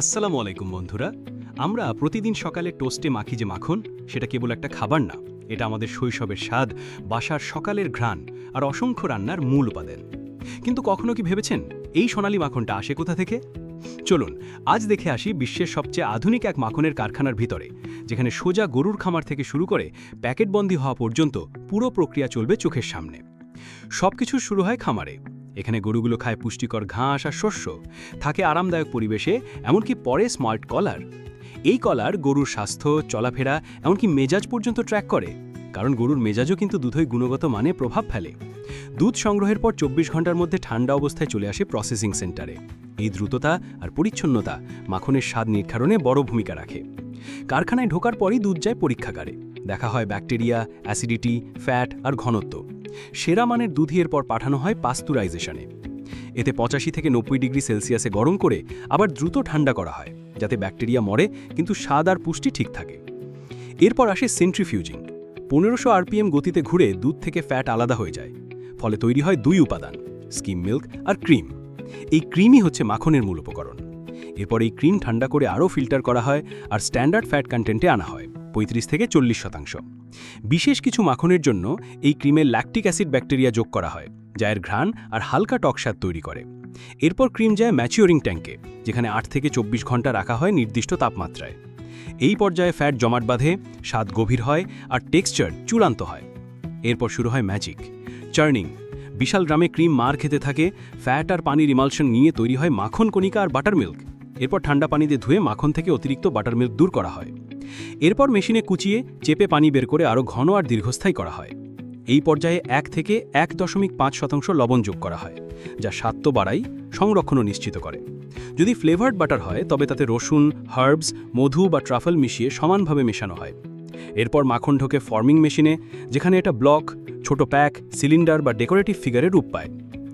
আসসালামু আলাইকুম, বন্ধুরা। আমরা প্রতিদিন সকালে টোস্টে মাখি যে মাখন, সেটা কেবল একটা খাবার না, এটা আমাদের শৈশবের স্বাদ, বাসার সকালের ঘ্রাণ আর অসংখ্য রান্নার মূল উপাদান। কিন্তু কখনো কি ভেবেছেন, এই সোনালী মাখনটা আসে কোথা থেকে? চলুন, আজ দেখে আসি বিশ্বের সবচেয়ে আধুনিক এক মাখনের কারখানার ভিতরে, যেখানে সোজা গরুর খামার থেকে শুরু করে প্যাকেটবন্দি হওয়া পর্যন্ত পুরো প্রক্রিয়া চলবে চোখের সামনে। সবকিছু শুরু হয় খামারে। এখানে গরুগুলো খায় পুষ্টিকর ঘাস আর শস্য। থাকে আরামদায়ক পরিবেশে, এমনকি পরে স্মার্ট কলার। এই কলার গরুর স্বাস্থ্য, চলাফেরা, এমনকি মেজাজ পর্যন্ত ট্র্যাক করে। কারণ গরুর মেজাজও কিন্তু দুধই গুণগত মানে প্রভাব ফেলে। দুধ সংগ্রহের পর চব্বিশ ঘণ্টার মধ্যে ঠান্ডা অবস্থায় চলে আসে প্রসেসিং সেন্টারে। এই দ্রুততা আর পরিচ্ছন্নতা মাখনের স্বাদ নির্ধারণে বড় ভূমিকা রাখে। কারখানায় ঢোকার পরই দুধ যায় পরীক্ষাগারে। দেখা হয় ব্যাকটেরিয়া, অ্যাসিডিটি, ফ্যাট আর ঘনত্ব। সেরা মানের দুধি এরপর পাঠানো হয় পাস্তুরাইজেশনে। এতে পঁচাশি থেকে নব্বই ডিগ্রি সেলসিয়াসে গরম করে আবার দ্রুত ঠান্ডা করা হয়, যাতে ব্যাকটেরিয়া মরে কিন্তু স্বাদ আর পুষ্টি ঠিক থাকে। এরপর আসে সেন্ট্রিফিউজিং। পনেরোশো আরপিএম গতিতে ঘুরে দুধ থেকে ফ্যাট আলাদা হয়ে যায়, ফলে তৈরি হয় দুই উপাদান, স্কিম মিল্ক আর ক্রিম। এই ক্রিমই হচ্ছে মাখনের মূল উপকরণ। এরপর এই ক্রিম ঠান্ডা করে আরও ফিল্টার করা হয় আর স্ট্যান্ডার্ড ফ্যাট কন্টেন্টে আনা হয়, পঁয়ত্রিশ থেকে চল্লিশ শতাংশ। বিশেষ কিছু মাখনের জন্য এই ক্রিমে ল্যাকটিক অ্যাসিড ব্যাকটেরিয়া যোগ করা হয়, যা এর ঘ্রাণ আর হালকা টকস্বাদ তৈরি করে। এরপর ক্রিম যায় ম্যাচিওরিং ট্যাঙ্কে যেখানে আট থেকে চব্বিশ ঘণ্টা রাখা হয় নির্দিষ্ট তাপমাত্রায়। এই পর্যায়ে ফ্যাট জমাট বাঁধে, স্বাদ গভীর হয় আর টেক্সচার চূড়ান্ত হয়। এরপর শুরু হয় ম্যাজিক চার্নিং বিশাল গ্রামে ক্রিম মার খেতে থাকে ফ্যাট আর পানির ইমালশন নিয়ে তৈরি হয় মাখন কণিকা আর বাটার মিল্ক এরপর ঠান্ডা পানিতে ধুয়ে মাখন থেকে অতিরিক্ত বাটার মিল্ক দূর করা হয়। এরপর মেশিনে কুচিয়ে, চেপে পানি বের করে আরও ঘন আর দীর্ঘস্থায়ী করা হয়। এই পর্যায়ে এক থেকে এক দশমিক পাঁচ শতাংশ লবণ যোগ করা হয়, যা স্বাদ বাড়াই, সংরক্ষণও নিশ্চিত করে। যদি ফ্লেভার্ড বাটার হয়, তবে তাতে রসুন, হার্বস, মধু বা ট্রাফল মিশিয়ে সমানভাবে মেশানো হয়। এরপর মাখন ঢোকে ফর্মিং মেশিনে, যেখানে এটা ব্লক, ছোট প্যাক, সিলিন্ডার বা ডেকোরেটিভ ফিগারে রূপ পায়।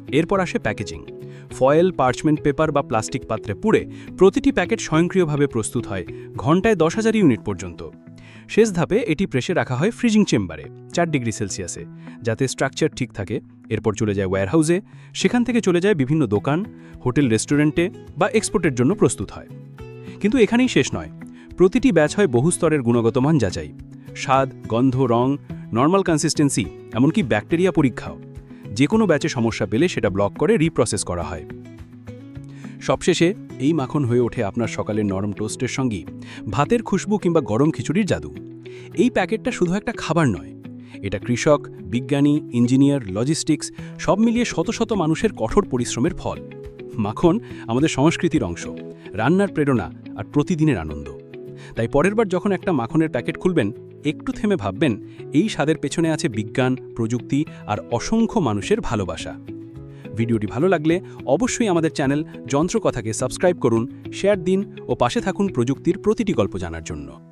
এরপর আসে প্যাকেজিং। ফয়েল, পার্চমেন্ট পেপার বা প্লাস্টিক পাত্রে পুড়ে প্রতিটি প্যাকেট স্বয়ংক্রিয়ভাবে প্রস্তুত হয় ঘন্টায় দশ হাজার ইউনিট পর্যন্ত। শেষ ধাপে এটি প্রেসে রাখা হয় ফ্রিজিং চেম্বারে, চার ডিগ্রি সেলসিয়াসে, যাতে স্ট্রাকচার ঠিক থাকে। এরপর চলে যায় ওয়্যারহাউসে সেখান থেকে চলে যায় বিভিন্ন দোকান, হোটেল রেস্টুরেন্টে বা এক্সপোর্টের জন্য প্রস্তুত হয়। কিন্তু এখানেই শেষ নয়। প্রতিটি ব্যাচ হয় বহু স্তরের গুণগত মান যাচাই। স্বাদ, গন্ধ, রং, নর্মাল কনসিস্টেন্সি এমনকি ব্যাকটেরিয়া পরীক্ষাও। যে কোনো ব্যাচে সমস্যা পেলে সেটা ব্লক করে রিপ্রসেস করা হয়। সবশেষে এই মাখন হয়ে ওঠে আপনার সকালের নরম টোস্টের সঙ্গে, ভাতের খুশবু কিংবা গরম খিচুড়ির জাদু। এই প্যাকেটটা শুধু একটা খাবার নয়, এটা কৃষক, বিজ্ঞানী, ইঞ্জিনিয়ার লজিস্টিক্স সব মিলিয়ে শত শত মানুষের কঠোর পরিশ্রমের ফল। মাখন আমাদের সংস্কৃতির অংশ, রান্নার প্রেরণা আর প্রতিদিনের আনন্দ। তাই পরের বার যখন একটা মাখনের প্যাকেট খুলবেন একটু থেমে ভাববেন, এই স্বাদের পেছনে আছে বিজ্ঞান, প্রযুক্তি আর অসংখ্য মানুষের ভালোবাসা। ভিডিওটি ভালো লাগলে অবশ্যই আমাদের চ্যানেল যন্ত্রকথাকে সাবস্ক্রাইব করুন, শেয়ার দিন ও পাশে থাকুন প্রযুক্তির প্রতিটি গল্প জানার জন্য।